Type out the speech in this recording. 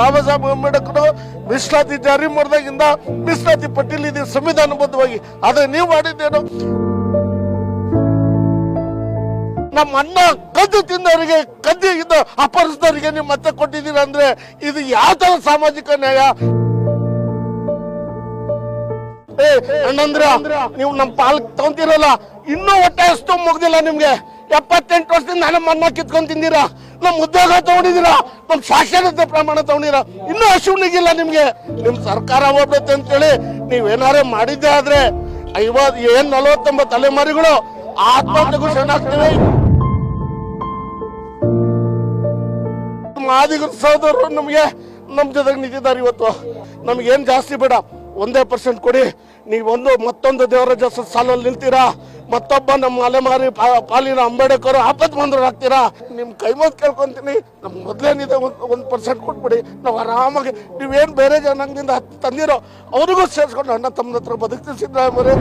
ಬಾಬಾ ಸಾಹೇಬ್ ಅಂಬೇಡ್ಕರ್ ಮೀಸಲಾತಿ ಜಾರಿ ಮಾಡಿದಾಗಿಂದ ಮೀಸಲಾತಿ ಪಟ್ಟಿಯಲ್ಲಿ ಇದೆ ಸಂವಿಧಾನಬದ್ಧವಾಗಿ. ಅದೇ ನೀವು ಮಾಡಿದ್ದೇನು? ನಮ್ಮ ಅನ್ನ ಕದ್ದು ತಿಂದವರಿಗೆ, ಕದ್ದು ಇದ್ದ ಅಪರಿಸಿದವರಿಗೆ ನೀವು ಮತ್ತೆ ಕೊಟ್ಟಿದ್ದೀರ ಅಂದ್ರೆ ಇದು ಯಾವ ಸಾಮಾಜಿಕ ನ್ಯಾಯ? ಅಣ್ಣಂದ್ರ, ನೀವು ನಮ್ಮ ಪಾಲ್ ತಗೊಂತಿರಲ್ಲ, ಇನ್ನೂ ಹೊಟ್ಟೆ ಅಷ್ಟು ಮುಗ್ದಿಲ್ಲ ನಿಮ್ಗೆ. ಎಪ್ಪತ್ತೆಂಟು ವರ್ಷದಿಂದ ನನ್ನ ಅನ್ನ ಕಿತ್ಕೊಂಡು ತಿಂದಿರಾ? ನಮ್ ಉದ್ಯೋಗ ತಗೊಂಡಿದ್ದೀರಾ? ನಮ್ ಸಾಕ್ಷರತೆ ಪ್ರಮಾಣ ತಗೊಂಡಿರಾ ಇನ್ನೂ ಅಶುಣಿಗಿಲ್ಲ ನಿಮ್ಗೆ? ನಿಮ್ ಸರ್ಕಾರ ಹೋಗ್ಬೇಕು ಅಂತೇಳಿ ನೀವೇನಾರೇ ಮಾಡಿದ್ದೆ ಆದ್ರೆ ಐವತ್, ಏನ್ ನಲವತ್ತೊಂಬತ್ತು ತಲೆಮಾರಿಗಳು ಆತ್ಮಹತ್ಯೆಗೂ ಶರಣಾಗ್ತವೆ ಮಾದಿಗರ ಸಹೋದರರು, ನಮಗೆ ನಮ್ಮ ಜೊತೆಗೆ ನಿಂತಿದ್ದಾರೆ ಇವತ್ತು. ನಮಗೇನು ಜಾಸ್ತಿ ಬೇಡ. ಒಂದೇ ಪರ್ಸೆಂಟ್ ಕೊಡಿ. ನೀವೊಂದು ಮತ್ತೊಂದು ದೇವರ ಜಸ ಸಾಲಲ್ಲಿ ನಿಲ್ತೀರಾ ಮತ್ತೊಬ್ಬ ನಮ್ಮ ಅಲೆಮಾರಿ ಪಾಲಿನ ಅಂಬೇಡ್ಕರ್ ಆಪತ್ ಬಂದ್ರು ಹಾಕ್ತೀರಾ ನಿಮ್ಮ ಕೈ ಮುಗ್ದು ಕೇಳ್ಕೊಂತೀನಿ. ನಮ್ ಮೊದ್ಲೇನಿದೆ ಒಂದು ಪರ್ಸೆಂಟ್ ಕೊಟ್ಬಿಡಿ. ನಾವು ಆರಾಮಾಗಿ ನೀವೇನು ಬೇರೆ ಜನಾಂಗದಿಂದ ತಂದಿರೋ ಅವ್ರಿಗೂ ಸೇರಿಸ್ಕೊಂಡು ಅಣ್ಣ ತಮ್ಮ ಹತ್ರ ಬದುಕ್ತಿಸಿದ್ರೆ